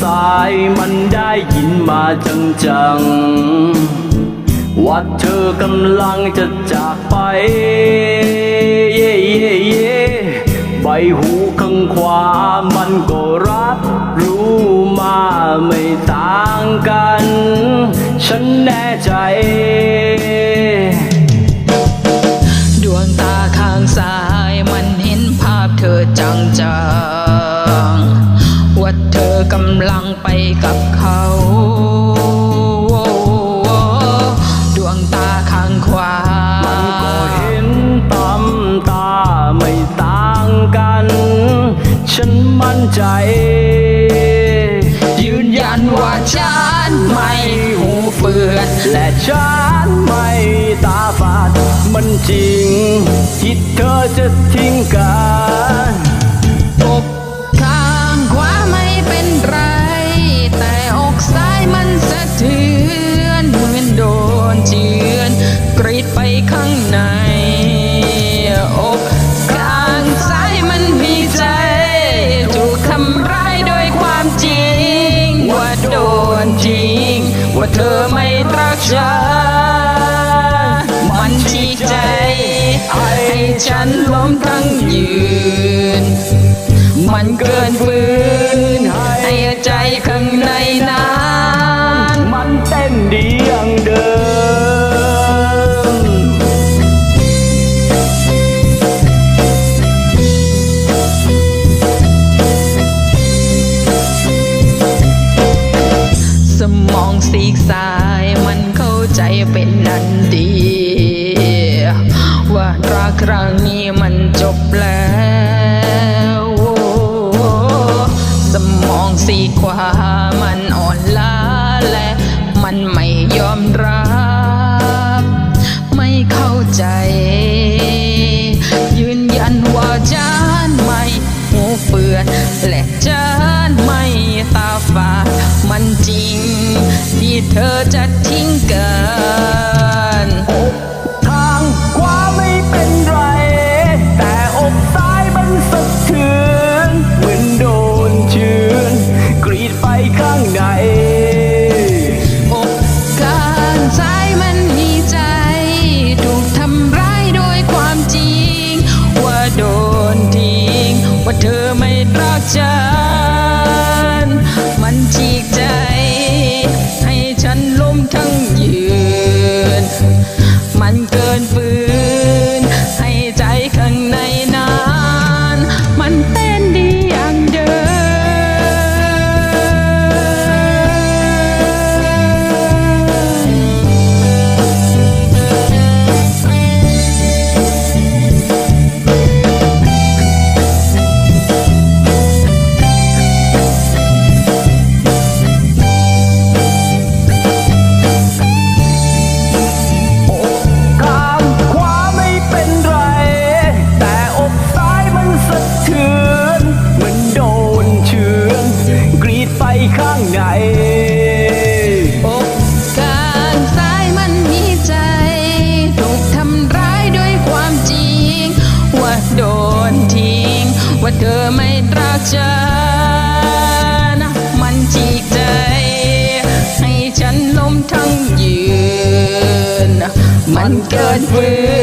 สายมันได้ยินมาจังๆว่าเธอกำลังจะจากไป เย่เย่เย่ใบหูข้างขวามันก็รับรู้มาไม่ต่างกัน ฉันแน่ใจำลังไปกับเขาดวงตาข้างขวามันก็เห็นตำตาไม่ต่างกัน ฉันมั่นใจ ยืนยันว่าฉันไม่หูเฟือนและฉันไม่ตาฝาดมันจริง ที่เธอจะทิ้งกัน ในอกข้างซ้ายมันมีใจ ถูกทำร้ายโดยความจริง ว่าโดนจริง ว่าเธอไม่รักฉันมันจีกใจ ให้ฉันล้มทั้งยืน มันเกินฝืน ซีกซ้ายมันเข้าใจเป็นนันดี ว่ารักครั้งนี้มันจบแล้ว สมองซีขวามันอ่อนล้าและมันไม่ยอมรับ ไม่เข้าใจ ยืนยันว่าฉันไม่หูเฟือนและฉัน ข้างในอกข้างซ้ายมันมีใจ ถูกทำร้ายโดยความจริง ว่าโดนทิ้ง ว่าเธอไม่รักฉัน มันจีกใจ ให้ฉันล้มทั้งยืน มันเกิ ยืน